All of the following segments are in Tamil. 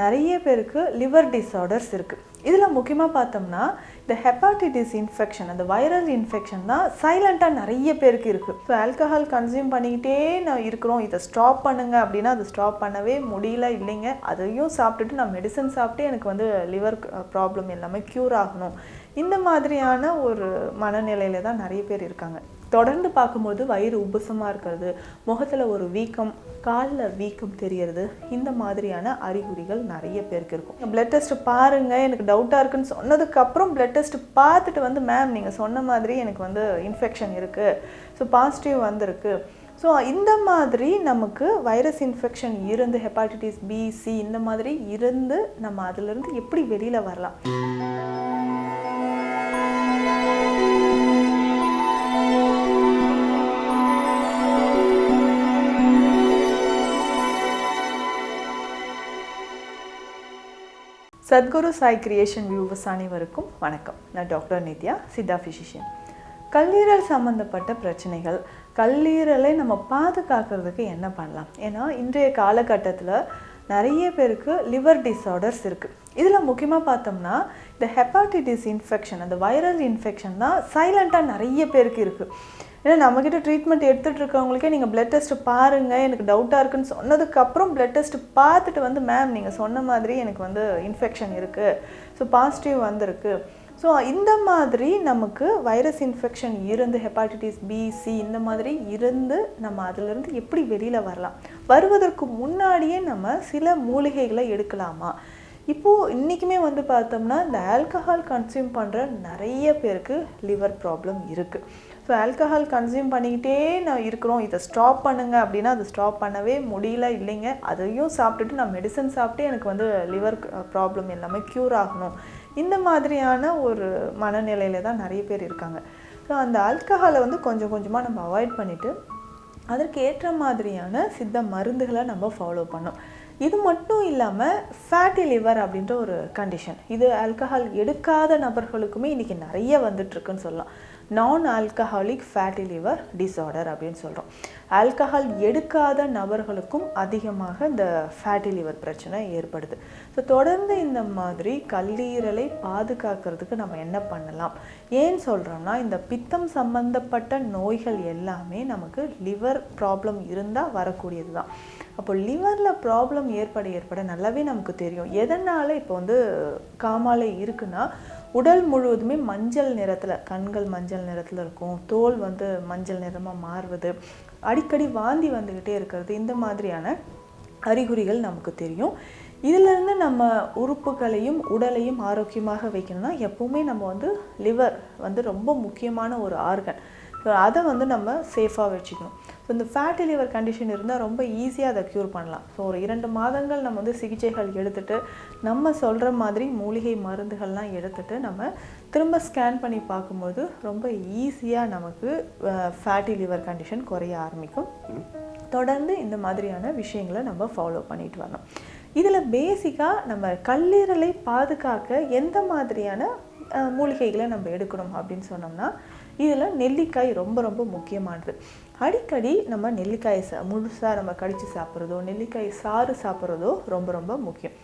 நிறைய பேருக்கு லிவர் டிஸார்டர்ஸ் இருக்குது இதில் முக்கியமாக பார்த்தோம்னா இந்த ஹெப்பாட்டிட்டிஸ் இன்ஃபெக்ஷன் அந்த வைரல் இன்ஃபெக்ஷன் தான் சைலண்ட்டாக நிறைய பேருக்கு இருக்குது ஸோ ஆல்கஹால் கன்சியூம் பண்ணிக்கிட்டே நான் இருக்கிறோம். இதை ஸ்டாப் பண்ணுங்க அப்படின்னா அதை ஸ்டாப் பண்ணவே முடியல இல்லைங்க. அதையும் சாப்பிட்டுட்டு நான் மெடிசன் சாப்பிட்டு எனக்கு வந்து லிவர் ப்ராப்ளம் எல்லாமே க்யூர் ஆகணும். இந்த மாதிரியான ஒரு மனநிலையில தான் நிறைய பேர் இருக்காங்க. தொடர்ந்து பார்க்கும்போது வயிறு உபசமாக இருக்கிறது. முகத்தில் ஒரு வீக்கம் காலில் வீக்கம் தெரியறது. இந்த மாதிரியான அறிகுறிகள் நிறைய பேருக்கு இருக்கும். பிளட் டெஸ்ட் பாருங்கள் எனக்கு டவுட்டாக இருக்குன்னு சொன்னதுக்கப்புறம் பிளட் டெஸ்ட் பார்த்துட்டு வந்து மேம் நீங்கள் சொன்ன மாதிரி எனக்கு வந்து இன்ஃபெக்ஷன் இருக்குது ஸோ பாசிட்டிவ் வந்திருக்கு. ஸோ இந்த மாதிரி நமக்கு வைரஸ் இன்ஃபெக்ஷன் இருந்து ஹெப்பாட்டிட்டிஸ் பி சி இந்த மாதிரி இருந்து நம்ம அதிலிருந்து எப்படி வெளியில் வரலாம்? சத்குரு சாய் கிரியேஷன் வியூவர்ஸ் அனைவருக்கும் வணக்கம். நான் டாக்டர் நித்யா சித்தா ஃபிசிஷியன் கல்லீரல் சம்மந்தப்பட்ட பிரச்சனைகள் கல்லீரலை நம்ம பாதுகாக்கிறதுக்கு என்ன பண்ணலாம்? ஏன்னா இன்றைய காலகட்டத்தில் நிறைய பேருக்கு லிவர் டிஸார்டர்ஸ் இருக்குது இதில் முக்கியமாக பார்த்தோம்னா இந்த ஹெப்பாட்டிட்டிஸ் இன்ஃபெக்ஷன் அந்த வைரல் இன்ஃபெக்ஷன் தான் சைலண்ட்டாக நிறைய பேருக்கு இருக்குது ஏன்னா நம்மக்கிட்ட ட்ரீட்மெண்ட் எடுத்துகிட்டு இருக்கவங்களுக்கே நீங்கள் ப்ளட் டெஸ்ட் பாருங்கள் எனக்கு டவுட்டாக இருக்குன்னு சொன்னதுக்கப்புறம் ப்ளட் டெஸ்ட் பார்த்துட்டு வந்து மேம் நீங்கள் சொன்ன மாதிரி எனக்கு வந்து இன்ஃபெக்ஷன் இருக்குது ஸோ பாசிட்டிவ் வந்திருக்கு. ஸோ இந்த மாதிரி நமக்கு வைரஸ் இன்ஃபெக்ஷன் இருந்து ஹெப்பாட்டிட்டிஸ் பிசி இந்த மாதிரி இருந்து நம்ம அதிலிருந்து எப்படி வெளியில் வரலாம்? வருவதற்கு முன்னாடியே நம்ம சில மூலிகைகளை எடுக்கலாமா? இப்போது இன்றைக்குமே வந்து பார்த்தோம்னா இந்த ஆல்கஹால் கன்சியூம் பண்ணுற நிறைய பேருக்கு லிவர் ப்ராப்ளம் இருக்குது ஸோ ஆல்கஹால் கன்சியூம் பண்ணிக்கிட்டே நான் இருக்கிறோம். இதை ஸ்டாப் பண்ணுங்க அப்படின்னா அதை ஸ்டாப் பண்ணவே முடியல இல்லைங்க. அதையும் சாப்பிட்டுட்டு நான் மெடிசன் சாப்பிட்டு எனக்கு வந்து லிவர் ப்ராப்ளம் எல்லாமே க்யூர் ஆகணும். இந்த மாதிரியான ஒரு மனநிலையில தான் நிறைய பேர் இருக்காங்க. ஸோ அந்த ஆல்கஹாலை வந்து கொஞ்சம் கொஞ்சமாக நம்ம அவாய்ட் பண்ணிவிட்டு அதற்கு ஏற்ற மாதிரியான சித்த மருந்துகளை நம்ம ஃபாலோ பண்ணோம் இது மட்டும் இல்லாமல் ஃபேட்டி லிவர் அப்படின்ற ஒரு கண்டிஷன் இது ஆல்கஹால் எடுக்காத நபர்களுக்குமே இன்றைக்கி நிறைய வந்துட்டுருக்குன்னு சொல்லலாம். நான் ஆல்கஹாலிக் ஃபேட்டி லிவர் டிஸார்டர் அப்படின்னு சொல்கிறோம் ஆல்கஹால் எடுக்காத நபர்களுக்கும் அதிகமாக இந்த ஃபேட்டி லிவர் பிரச்சனை ஏற்படுது. ஸோ தொடர்ந்து இந்த மாதிரி கல்லீரலை பாதுகாக்கிறதுக்கு நம்ம என்ன பண்ணலாம்? ஏன் சொல்கிறோம்னா இந்த பித்தம் சம்பந்தப்பட்ட நோய்கள் எல்லாமே நமக்கு லிவர் ப்ராப்ளம் இருந்தால் வரக்கூடியது தான். அப்போ லிவரில் ப்ராப்ளம் ஏற்பட ஏற்பட நல்லாவே நமக்கு தெரியும். எதனால் இப்போ வந்து காமாலை இருக்குன்னா உடல் முழுவதுமே மஞ்சள் நிறத்தில் கண்கள் மஞ்சள் நிறத்தில் இருக்கும். தோல் வந்து மஞ்சள் நிறமாக மாறுவது. அடிக்கடி வாந்தி வந்துக்கிட்டே இருக்கிறது. இந்த மாதிரியான அறிகுறிகள் நமக்கு தெரியும். இதிலிருந்து நம்ம உறுப்புகளையும் உடலையும் ஆரோக்கியமாக வைக்கணும்னா எப்போவுமே நம்ம வந்து லிவர் வந்து ரொம்ப முக்கியமான ஒரு ஆர்கன் ஸோ அதை வந்து நம்ம சேஃபாக வச்சுக்கணும். ஸோ இந்த ஃபேட்டி லிவர் கண்டிஷன் இருந்தால் ரொம்ப ஈஸியாக அதை க்யூர் பண்ணலாம். ஸோ ஒரு இரண்டு மாதங்கள் நம்ம வந்து சிகிச்சைகள் எடுத்துகிட்டு நம்ம சொல்கிற மாதிரி மூலிகை மருந்துகள்லாம் எடுத்துகிட்டு நம்ம திரும்ப ஸ்கேன் பண்ணி பார்க்கும்போது ரொம்ப ஈஸியாக நமக்கு ஃபேட்டி லிவர் கண்டிஷன் குறைய ஆரம்பிக்கும். தொடர்ந்து இந்த மாதிரியான விஷயங்களை நம்ம ஃபாலோ பண்ணிட்டு வரணும். இதில் பேசிக்காக நம்ம கல்லீரலை பாதுகாக்க எந்த மாதிரியான மூலிகைகளை நம்ம எடுக்கணும் அப்படின்னு சொன்னோம்னா இதில் நெல்லிக்காய் ரொம்ப ரொம்ப முக்கியமானது. அடிக்கடி நம்ம நெல்லிக்காயை சா முழுசாக நம்ம கடித்து சாப்பிட்றதோ நெல்லிக்காய் சாறு சாப்பிட்றதோ ரொம்ப ரொம்ப முக்கியம்.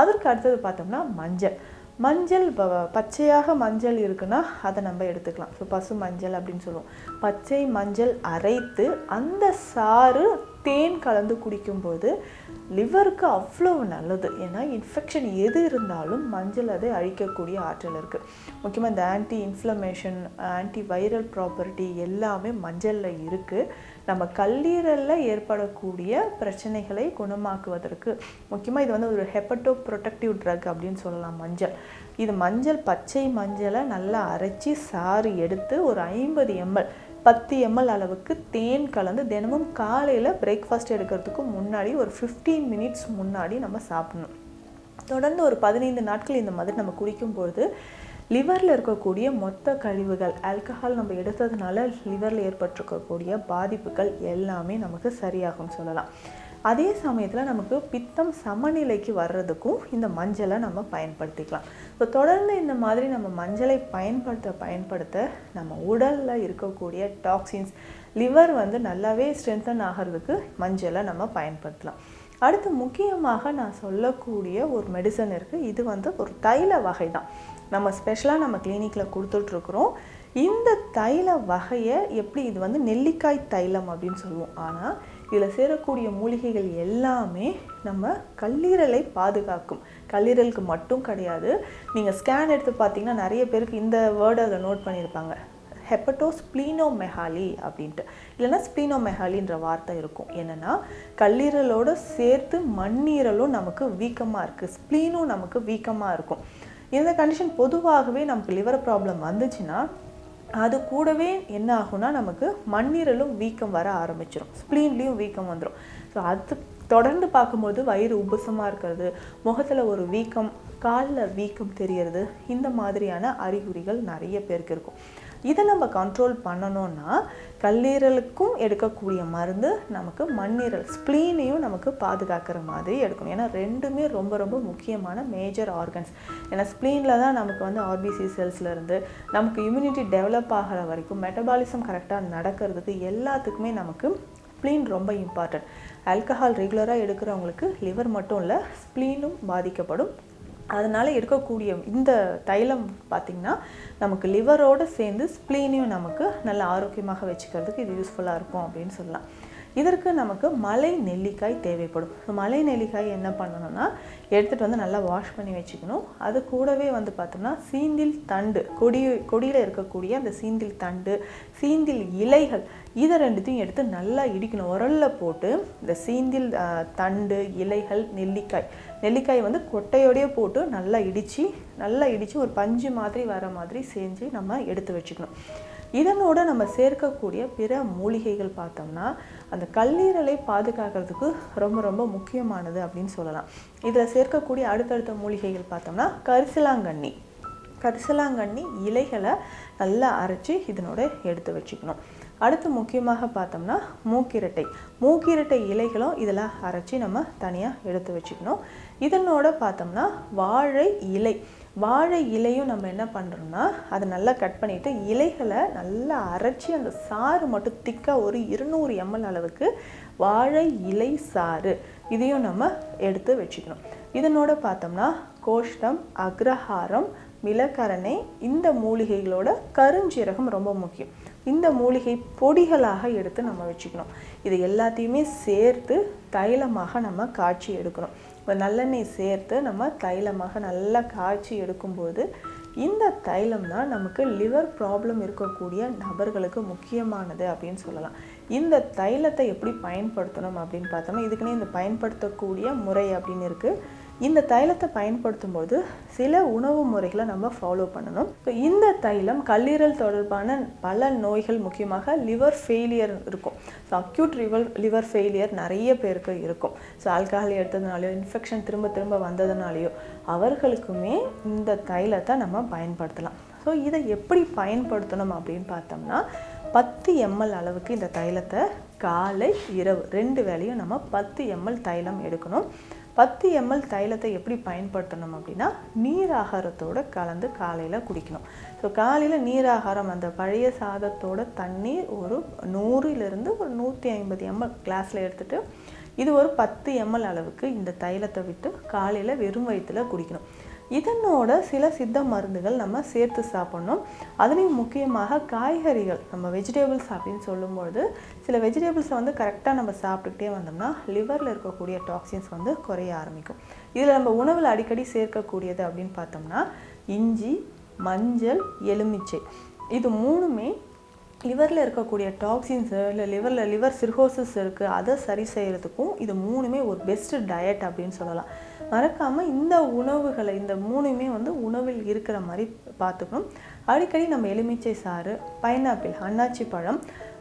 அதற்கு அடுத்தது பார்த்தோம்னா மஞ்சள். மஞ்சள் பச்சையாக மஞ்சள் இருக்குன்னா அதை நம்ம எடுத்துக்கலாம். ஸோ பசு மஞ்சள் அப்படின்னு சொல்லுவோம். பச்சை மஞ்சள் அரைத்து அந்த சாறு தேன் கலந்து குடிக்கும்போது லிவருக்கு அவ்வளோ நல்லது. ஏன்னா இன்ஃபெக்ஷன் எது இருந்தாலும் மஞ்சள் அதை அழிக்கக்கூடிய ஆற்றல் இருக்குது முக்கியமாக இந்த anti inflammation anti viral property எல்லாமே மஞ்சளில் இருக்குது நம்ம கல்லீரலில் ஏற்படக்கூடிய பிரச்சனைகளை குணமாக்குவதற்கு. முக்கியமாக இது வந்து ஒரு ஹெப்பட்டோ ப்ரொடக்டிவ் ட்ரக் அப்படின்னு சொல்லலாம் மஞ்சள். இது மஞ்சள் பச்சை மஞ்சளை நல்லா அரைச்சி சாறு எடுத்து ஒரு ஐம்பது எம்எல் பத்து எம்எல் அளவுக்கு தேன் கலந்து தினமும் காலையில் பிரேக்ஃபாஸ்ட் எடுக்கிறதுக்கு முன்னாடி ஒரு ஃபிஃப்டீன் மினிட்ஸ் முன்னாடி நம்ம சாப்பிடணும். தொடர்ந்து ஒரு பதினைந்து நாட்கள் இந்த மாதிரி நம்ம குடிக்கும்பொழுது லிவரில் இருக்கக்கூடிய மொத்த கழிவுகள் ஆல்கஹால் நம்ம எடுத்ததுனால லிவரில் ஏற்பட்டிருக்கக்கூடிய பாதிப்புகள் எல்லாமே நமக்கு சரியாகும் சொல்லலாம். அதே சமயத்தில் நமக்கு பித்தம் சமநிலைக்கு வர்றதுக்கும் இந்த மஞ்சளை நம்ம பயன்படுத்திக்கலாம். ஸோ தொடர்ந்து இந்த மாதிரி நம்ம மஞ்சளை பயன்படுத்த பயன்படுத்த நம்ம உடலில் இருக்கக்கூடிய டாக்ஸின்ஸ் லிவர் வந்து நல்லாவே ஸ்ட்ரென்தன் ஆகிறதுக்கு மஞ்சளை நம்ம பயன்படுத்தலாம். அடுத்து முக்கியமாக நான் சொல்லக்கூடிய ஒரு மெடிசன் இருக்குது இது வந்து ஒரு தைல வகை தான் நம்ம ஸ்பெஷலாக நம்ம கிளினிக்கில் கொடுத்துட்ருக்குறோம். இந்த தைல வகையை எப்படி இது வந்து நெல்லிக்காய் தைலம் அப்படின்னு சொல்லுவோம். ஆனால் இதில் சேரக்கூடிய மூலிகைகள் எல்லாமே நம்ம கல்லீரலை பாதுகாக்கும். கல்லீரலுக்கு மட்டும் கிடையாது. நீங்கள் ஸ்கேன் எடுத்து பார்த்தீங்கன்னா நிறைய பேருக்கு இந்த வேர்டை அதில் நோட் பண்ணியிருப்பாங்க. ஹெப்படோஸ்ப்ளீனோமெஹாலி அப்படின்ட்டு. இல்லைன்னா ஸ்ப்ளீனோமெஹாலின்ற வார்த்தை இருக்கும். என்னென்னா கல்லீரலோட சேர்த்து மண்ணீரலும் நமக்கு வீக்கமாக இருக்குது ஸ்ப்ளீனும் நமக்கு வீக்கமாக இருக்கும். இந்த கண்டிஷன் பொதுவாகவே நமக்கு லிவர் ப்ராப்ளம் வந்துச்சுன்னா அது கூடவே என்ன ஆகும்னா நமக்கு மண்ணீரலும் வீக்கம் வர ஆரம்பிச்சிடும் ஸ்ப்ளீன்லேயும் வீக்கம் வந்துடும் ஸோ அது தொடர்ந்து பார்க்கும்போது வயிறு உபசமாக இருக்கிறது முகத்தில் ஒரு வீக்கம் காலில் வீக்கம் தெரியறது இந்த மாதிரியான அறிகுறிகள் நிறைய பேருக்கு இருக்கும். இதை நம்ம கண்ட்ரோல் பண்ணணும்னா கல்லீரலுக்கும் எடுக்கக்கூடிய மருந்து நமக்கு மண்ணீரல் ஸ்ப்ளீனையும் நமக்கு பாதுகாக்கிற மாதிரி எடுக்கணும். ஏன்னா ரெண்டுமே ரொம்ப ரொம்ப முக்கியமான மேஜர் ஆர்கன்ஸ் ஏன்னா ஸ்ப்ளீனில் தான் நமக்கு வந்து ஆர்பிசி செல்ஸ்லேருந்து நமக்கு இம்யூனிட்டி டெவலப் ஆகிற வரைக்கும் மெட்டபாலிசம் கரெக்டாக நடக்கிறதுக்கு எல்லாத்துக்குமே நமக்கு ஸ்ப்ளீன் ரொம்ப இம்பார்ட்டன்ட் ஆல்கஹால் ரெகுலராக எடுக்கிறவங்களுக்கு லிவர் மட்டும் இல்லை ஸ்ப்ளீனும் பாதிக்கப்படும். அதனால் எடுக்கக்கூடிய இந்த தைலம் பார்த்திங்கன்னா நமக்கு லிவரோடு சேர்ந்து ஸ்ப்ளீனையும் நமக்கு நல்ல ஆரோக்கியமாக வச்சுக்கிறதுக்கு இது யூஸ்ஃபுல்லாக இருக்கும் அப்படின்னு சொல்லலாம். இதற்கு நமக்கு மலை நெல்லிக்காய் தேவைப்படும். ஸோ மலை நெல்லிக்காய் என்ன பண்ணணும்னா எடுத்துகிட்டு வந்து நல்லா வாஷ் பண்ணி வச்சுக்கணும். அது கூடவே வந்து பார்த்தோம்னா சீந்தில் தண்டு கொடி கொடியில் இருக்கக்கூடிய அந்த சீந்தில் தண்டு சீந்தில் இலைகள் இதை ரெண்டுத்தையும் எடுத்து நல்லா இடிக்கணும். உரலில் போட்டு இந்த சீந்தில் தண்டு இலைகள் நெல்லிக்காய் நெல்லிக்காய் வந்து கொட்டையோடையே போட்டு நல்லா இடித்து நல்லா இடித்து ஒரு பஞ்சு மாதிரி வர மாதிரி செஞ்சு நம்ம எடுத்து வச்சுக்கணும். இதனோட நம்ம சேர்க்கக்கூடிய பிற மூலிகைகள் பார்த்தோம்னா அந்த கல்லீரலை பாதுகாக்கிறதுக்கு ரொம்ப ரொம்ப முக்கியமானது அப்படின்னு சொல்லலாம். இதில் சேர்க்கக்கூடிய அடுத்தடுத்த மூலிகைகள் பார்த்தோம்னா கரிசலாங்கண்ணி. கரிசலாங்கண்ணி இலைகளை நல்லா அரைச்சி இதனோட எடுத்து வச்சுக்கணும். அடுத்து முக்கியமாக பார்த்தோம்னா மூக்கிரட்டை. மூக்கிரட்டை இலைகளும் இதெல்லாம் அரைச்சி நம்ம தனியாக எடுத்து வச்சுக்கணும். இதனோட பார்த்தோம்னா வாழை இலை. வாழை இலையும் நம்ம என்ன பண்ணுறோம்னா அதை நல்லா கட் பண்ணிவிட்டு இலைகளை நல்லா அரைச்சி அந்த சாறு மட்டும் திக்காக ஒரு இருநூறு எம்எல் அளவுக்கு வாழை இலை சாறு இதையும் நம்ம எடுத்து வச்சுக்கணும். இதனோட பார்த்தோம்னா கோஷ்டம் அக்ரஹாரம் மிளகரணை இந்த மூலிகைகளோட கருஞ்சீரகம் ரொம்ப முக்கியம். இந்த மூலிகை பொடிகளாக எடுத்து நம்ம வச்சுக்கணும். இது எல்லாத்தையுமே சேர்த்து தைலமாக நம்ம காய்ச்சி எடுக்கணும். இப்போ நல்லெண்ணெய் சேர்த்து நம்ம தைலமாக நல்லா காய்ச்சி எடுக்கும்போது இந்த தைலம் தான் நமக்கு லிவர் ப்ராப்ளம் இருக்கக்கூடிய நபர்களுக்கு முக்கியமானது அப்படின்னு சொல்லலாம். இந்த தைலத்தை எப்படி பயன்படுத்தணும் அப்படின்னு பார்த்தோம்னா இதுக்குன்னே இந்த பயன்படுத்தக்கூடிய முறை அப்படின்னு இருக்குது இந்த தைலத்தை பயன்படுத்தும் போது சில உணவு முறைகளை நம்ம ஃபாலோ பண்ணணும். இப்போ இந்த தைலம் கல்லீரல் தொடர்பான பல நோய்கள் முக்கியமாக லிவர் ஃபெயிலியர் இருக்கும். So acute liver liver failure நிறைய பேருக்கு இருக்கும். ஸோ ஆல்கஹால் எடுத்ததுனாலையோ இன்ஃபெக்ஷன் திரும்ப திரும்ப வந்ததுனாலையோ அவர்களுக்குமே இந்த தைலத்தை நம்ம பயன்படுத்தலாம். ஸோ இதை எப்படி பயன்படுத்தணும் அப்படின்னு பார்த்தோம்னா பத்து எம்எல் அளவுக்கு இந்த தைலத்தை காலை இரவு ரெண்டு வேளையும் நம்ம பத்து எம்எல் தைலம் எடுக்கணும். பத்து எம்எல் தைலத்தை எப்படி பயன்படுத்தணும் அப்படின்னா நீர் ஆகாரத்தோடு கலந்து காலையில் குடிக்கணும். ஸோ காலையில் நீர் ஆகாரம் அந்த பழைய சாதத்தோட தண்ணீர் ஒரு நூறுலேருந்து ஒரு நூற்றி ஐம்பது எம்எல் கிளாஸில் எடுத்துகிட்டு இது ஒரு பத்து எம்எல் அளவுக்கு இந்த தைலத்தை விட்டு காலையில் வெறும் வயிற்றில் குடிக்கணும். இதனோட சில சித்த மருந்துகள் நம்ம சேர்த்து சாப்பிட்ணும். அதுலேயும் முக்கியமாக காய்கறிகள் நம்ம வெஜிடபிள்ஸ் அப்படின்னு சொல்லும்பொழுது சில வெஜிடபிள்ஸை வந்து கரெக்டாக நம்ம சாப்பிட்டுக்கிட்டே வந்தோம்னா லிவரில் இருக்கக்கூடிய டாக்ஸின்ஸ் வந்து குறைய ஆரம்பிக்கும். இதில் நம்ம உணவில் அடிக்கடி சேர்க்கக்கூடியது அப்படின்னு பார்த்தோம்னா இஞ்சி மஞ்சள் எலுமிச்சை. இது மூணுமே லிவரில் இருக்கக்கூடிய டாக்ஸின்ஸு இல்லை லிவரில் லிவர் சிர்ஹோசிஸ் இருக்குது அதை சரி செய்கிறதுக்கும் இது மூணுமே ஒரு பெஸ்ட்டு டயட் அப்படின்னு சொல்லலாம். மறக்காமல் இந்த உணவுகளை இந்த மூணுமே வந்து உணவில் இருக்கிற மாதிரி பார்த்துக்கணும். அடிக்கடி நம்ம எலுமிச்சை சாறு பைனாப்பிள் அன்னாச்சி பழம்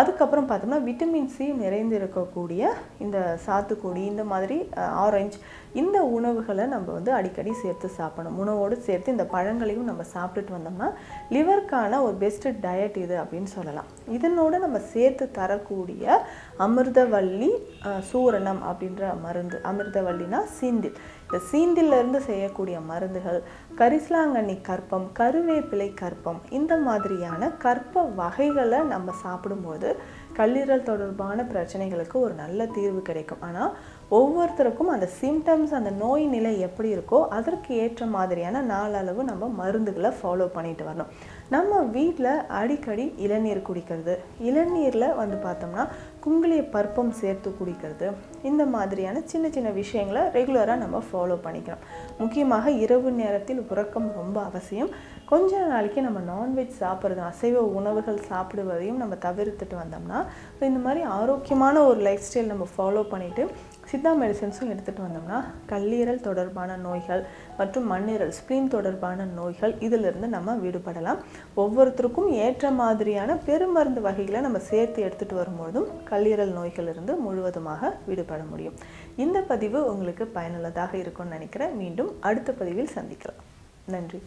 அதுக்கப்புறம் பார்த்தோம்னா விட்டமின் சி நிறைந்து இருக்கக்கூடிய இந்த சாத்துக்குடி இந்த மாதிரி ஆரஞ்சு இந்த உணவுகளை நம்ம வந்து அடிக்கடி சேர்த்து சாப்பிடணும். உணவோடு சேர்த்து இந்த பழங்களையும் நம்ம சாப்பிட்டுட்டு வந்தோம்னா லிவருக்கான ஒரு பெஸ்ட் டயட் இது அப்படின்னு சொல்லலாம். இதனோட நம்ம சேர்த்து தரக்கூடிய அமிர்தவள்ளி சூரணம் அப்படின்ற மருந்து அமிர்தவள்ளினா சீந்தில். இந்த சீந்திலிருந்து செய்யக்கூடிய மருந்துகள் கரிசலாங்கண்ணி கற்பம் கருவேப்பிலை கற்பம் இந்த மாதிரியான கற்ப வகைகளை நம்ம சாப்பிடும்போது கல்லீரல் தொடர்பான பிரச்சனைகளுக்கு ஒரு நல்ல தீர்வு கிடைக்கும். ஆனால் ஒவ்வொருத்தருக்கும் அந்த சிம்டம்ஸ் அந்த நோய் நிலை எப்படி இருக்கோ அதற்கு ஏற்ற மாதிரியான நாளளவு நம்ம மருந்துகளை ஃபாலோ பண்ணிட்டு வரணும். நம்ம வீட்டில் அடிக்கடி இளநீர் குடிக்கிறது. இளநீரில் வந்து பார்த்தோம்னா குங்குளிய பருப்பம் சேர்த்து குடிக்கிறது. இந்த மாதிரியான சின்ன சின்ன விஷயங்களை ரெகுலராக நம்ம ஃபாலோ பண்ணிக்கிறோம். முக்கியமாக இரவு நேரத்தில் உறக்கம் ரொம்ப அவசியம். கொஞ்ச நாளைக்கு நம்ம நான்வெஜ் சாப்பிட்றது அசைவ உணவுகள் சாப்பிடுவதையும் நம்ம தவிர்த்துட்டு வந்தோம்னா இந்த மாதிரி ஆரோக்கியமான ஒரு லைஃப் ஸ்டைல் நம்ம ஃபாலோ பண்ணிவிட்டு சித்தா மெடிசன்ஸும் எடுத்துகிட்டு வந்தோம்னா கல்லீரல் தொடர்பான நோய்கள் மற்றும் மண்ணீரல் ஸ்ப்ளீன் தொடர்பான நோய்கள் இதிலிருந்து நம்ம விடுபடலாம். ஒவ்வொருத்தருக்கும் ஏற்ற மாதிரியான பெருமருந்து வகைகளை நம்ம சேர்த்து எடுத்துகிட்டு வரும்பொழுதும் கல்லீரல் நோய்களிலிருந்து முழுவதுமாக விடுபட முடியும். இந்த பதிவு உங்களுக்கு பயனுள்ளதாக இருக்கும்னு நினைக்கிறேன். மீண்டும் அடுத்த பதிவில் சந்திக்கலாம். நன்றி.